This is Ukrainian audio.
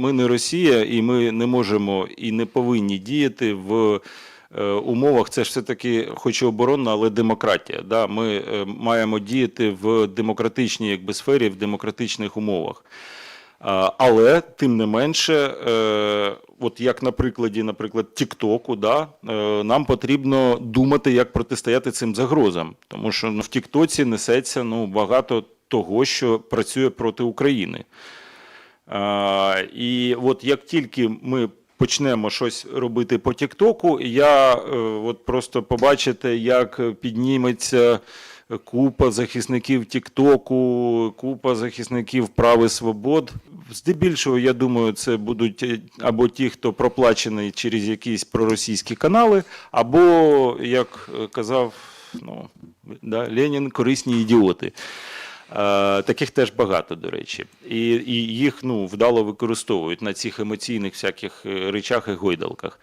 ми не Росія, і ми не можемо і не повинні діяти в е, умовах. Це ж все таки, хоч і оборонна, але демократія. Да? Ми е, маємо діяти в демократичній якби, сфері, в демократичних умовах. Але тим не менше, е, от як на прикладі, наприклад, Тіктоку, да, нам потрібно думати, як протистояти цим загрозам, тому що ну, в Тіктоці несеться ну, багато того, що працює проти України. І от як тільки ми почнемо щось робити по Тіктоку, я е, от просто побачите, як підніметься купа захисників Тіктоку, купа захисників прав і свобод. Здебільшого, я думаю, це будуть е, або ті, хто проплачений через якісь проросійські канали, або, як казав ну, да, Ленін, корисні ідіоти. Е, Таких теж багато, до речі, і, і їх ну вдало використовують на цих емоційних всяких е, речах і гойдалках.